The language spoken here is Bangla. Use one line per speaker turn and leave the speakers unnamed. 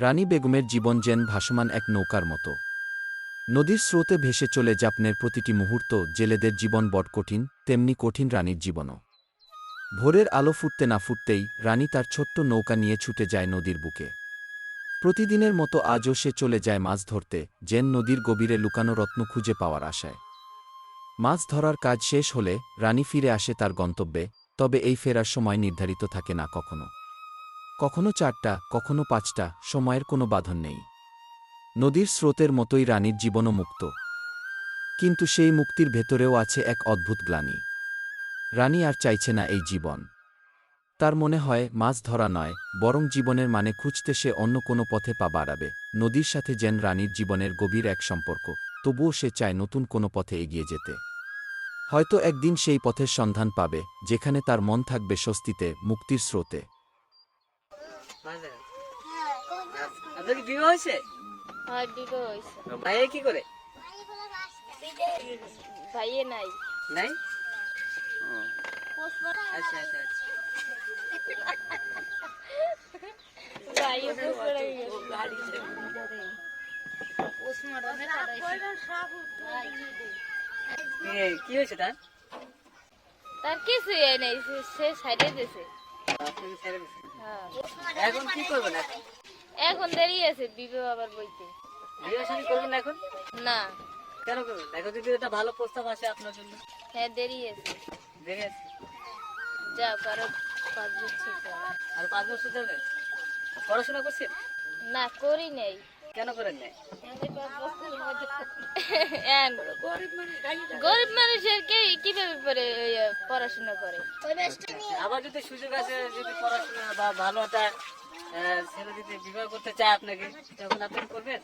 রানী বেগমের জীবন যেন ভাসমান এক নৌকার মতো। নদীর স্রোতে ভেসে চলে জাপনের প্রতিটি মুহূর্ত জেলেদের জীবন বড় কঠিন, তেমনি কঠিন রানীর জীবনও। ভোরের আলো ফুটতে না ফুটতেই রানী তার ছোট্ট নৌকা নিয়ে ছুটে যায় নদীর বুকে। প্রতিদিনের মতো আজও সে চলে যায় মাছ ধরতে জেন নদীর গভীরে লুকানো রত্ন খুঁজে পাওয়ার আশায়। মাছ ধরার কাজ শেষ হলে রানী ফিরে আসে তার গন্তব্যে, তবে এই ফেরার সময় নির্ধারিত থাকে না কখনো। কখনো চারটা, কখনো পাঁচটা, সময়ের কোনো বাঁধন নেই। নদীর স্রোতের মতোই রানীর জীবনও মুক্ত। কিন্তু সেই মুক্তির ভেতরেও আছে এক অদ্ভুত গ্লানি। রানী আর চাইছে না এই জীবন। তার মনে হয়, মাছ ধরা নয়, বরং জীবনের মানে খুঁজতে সে অন্য কোনো পথে পা বাড়াবে। নদীর সাথে যেন রানীর জীবনের গভীর এক সম্পর্ক, তবুও সে চায় নতুন কোনো পথে এগিয়ে যেতে। হয়তো একদিন সেই পথের সন্ধান পাবে, যেখানে তার মন থাকবে স্বস্তিতে, মুক্তির স্রোতে।
হয়েছে?
হয় বিবাহ হয়েছে।
ভাইয়া কি করে?
ভাইয়ে নাই।
নাই? আচ্ছা আচ্ছা আচ্ছা।
ভাইয়ে পুষ্পরা গেছে
কি হয়েছে তার?
তার কিছু নাই সে- সে সাইডে দিয়েছে
এখন কি করবেন এখন?
দেরি আছে বিবে বাবার বইতে।
বিয়ে শাদী করবেন এখন?
না।
কেন করবেন? এখন যদি ভালো প্রস্তাব আসে আপনার জন্য।
হ্যাঁ দেরি আছে।
দেরি আছে?
যা কারও পাঁচ বছর
আর পাঁচ বছর যাবে? পড়াশোনা করছেন?
না করি নাই।
কেন করেন
গরিব মানুষের কে কীভাবে পরে পড়াশোনা করে?
আবার যদি সুযোগ আছে যদি পড়াশোনা বা ভালো একটা ছেলে যদি বিবাহ করতে চায় আপনাকে তখন আপনি করবেন?